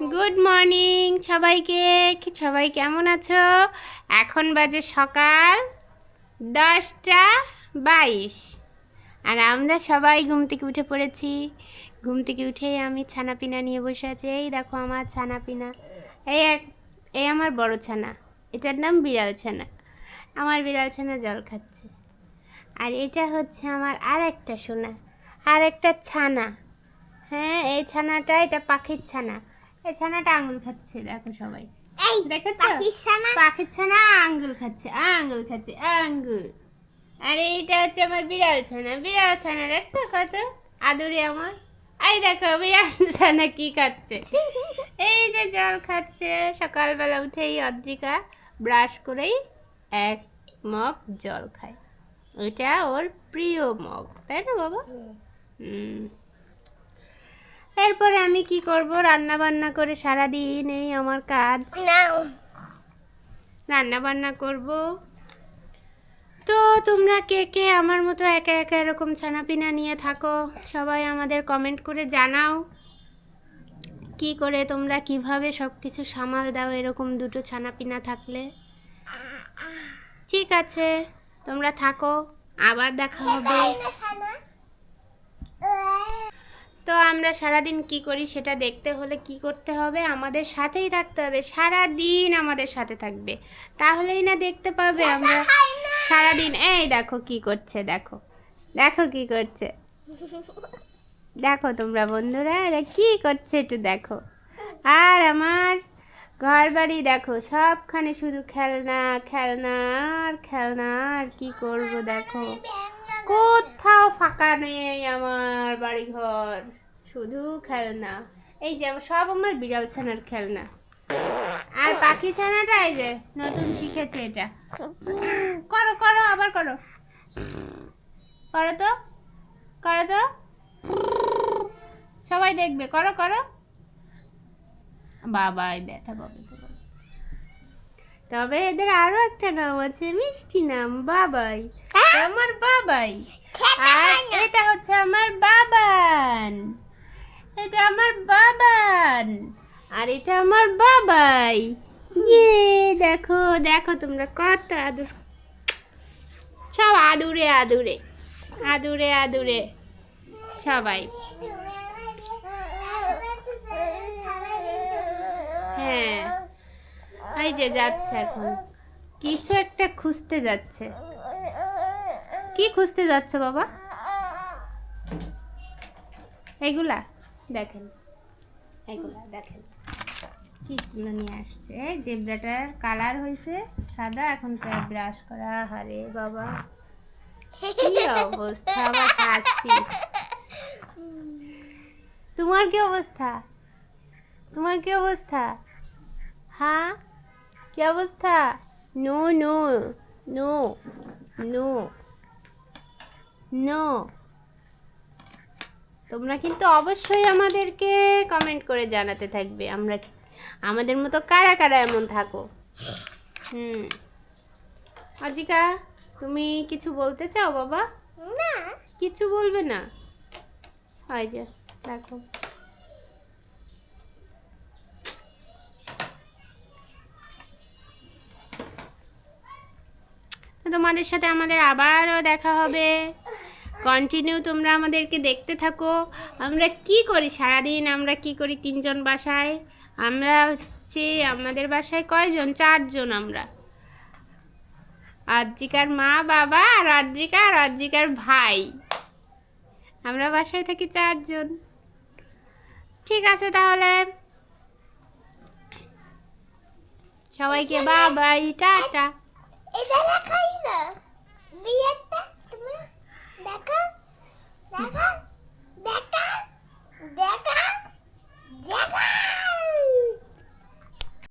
Good morning সবাইকে। সবাই কেমন আছো? এখন বাজে সকাল দশটা বাইশ। আর আমরা সবাই ঘুম থেকে উঠে পড়েছি। ঘুম থেকে উঠেই আমি ছানা পিনা নিয়ে বসে আছি। এই দেখো আমার ছানা পিনা এই এক, এই আমার বড় ছানা। এটার নাম বিড়াল ছানা। আমার বিড়াল ছানা জল খাচ্ছে। আর এটা হচ্ছে আমার আর একটা সোনা। আর একটা ছানা। হ্যাঁ এই ছানাটা এটা পাখির ছানা। ছানাটা আঙ্গুল খাচ্ছে দেখো সবাই। এই দেখেছ? পাখির ছানা? আঙ্গুল খাচ্ছে আঙ্গুল খাচ্ছে আঙ্গুল। আর এইটা হচ্ছে আমার বিড়াল ছানা বিড়াল ছানা দেখছ কত আদুরে আমার? এই দেখো বিড়াল ছানা কি খাচ্ছে? এই যে জল খাচ্ছে। সকালবেলা উঠেই অদ্রিকা ব্রাশ করেই এক মগ জল খায়। এটা ওর প্রিয় মগ তাই না বাবা? হুম। এরপরে আমি কি করব? রান্না বান্না করে সারা দিন এই আমার কাজ। রান্না বান্না করব। তো তোমরা কে কে আমার মতো একা একা এরকম ছানাপিনা নিয়ে থাকো সবাই আমাদের কমেন্ট করে জানাও। কি করে তোমরা কীভাবে সব কিছু সামাল দাও এরকম দুটো ছানাপিনা থাকলে? ঠিক আছে তোমরা থাকো আবার দেখা হবে। আমরা সারাদিন কি করি সেটা দেখতে হলে কি করতে হবে? আমাদের সাথেই থাকতে হবে। সারা দিন আমাদের সাথে থাকবে। তাহলেই না দেখতে পাবে আমরা সারাদিন। এই দেখো কি করছে, দেখো। দেখো কি করছে। দেখো তোমরা বন্ধুরা, এরা কি করছে একটু দেখো। আর আমার ঘর বাড়ি দেখো, সবখানে শুধু খেলনা খেলনা আর খেলনা। আর কি করব দেখো? কোথাও ফাঁকা নেই আমার বাড়ি ঘর শুধু খেলনা। এই যে সব আমার বিড়াল ছানার খেলনা। আর পাখি ছানাটা এই যে নতুন শিখেছে এটা। করো করো আবার করো। করো তো করো তো। সবাই দেখবে করো করো। বাবাই ব্যথা পাবে তো। তবে এদের আরও একটা নাম আছে মিষ্টি নাম বাবাই। আমার বাবাই। আর এটা হচ্ছে আমার এটা আমার বাবান। আর এটা আমার বাবাই। ইয়ে দেখো দেখো তোমরা কত আদুর। সব আদুরে আদুরে। আদুরে আদুরে। সবাই। হ্যাঁ। এই যে যাচ্ছে এখন। কিছু একটা খুঁজতে যাচ্ছে। কি খুঁজতে যাচ্ছ বাবা? এগুলা? দেখেন। দেখেন। কিগুলো নিয়ে আসছে। জেব্রাটার কালার হয়েছে সাদা, এখন তো ব্রাশ করা। হারে বাবা। কি অবস্থা? আবার তোমার কি অবস্থা? তোমার কি অবস্থা? হ্যাঁ? কি অবস্থা? No no no no no. তোমরা কিন্তু অবশ্যই আমাদেরকে কমেন্ট করে জানাতে থাকবে। আমরা আমাদের মতো কারা কারা এমন থাকো? হুম। অজিকা তুমি কিছু বলতে চাও বাবা? না। কিছু বলবে না? হয় যা দেখো। তো তোমাদের সাথে আমাদের আবারও দেখা হবে। কন্টিনিউ তোমরা আমাদেরকে দেখতে থাকো। আমরা কি করি সারাদিন? আমরা কি করি তিনজন বাসায়? আমরা হচ্ছে আমাদের বাসায় কয়জন? চারজন আমরা। আদ্রিকার মা, বাবা আর আদ্রিকা আর আদ্রিকার ভাই। আমরা বাসায় থাকি চারজন। ঠিক আছে তাহলে। সবাইকে বাবাই টাটা। এটা খাইছ বিয়েটা 来看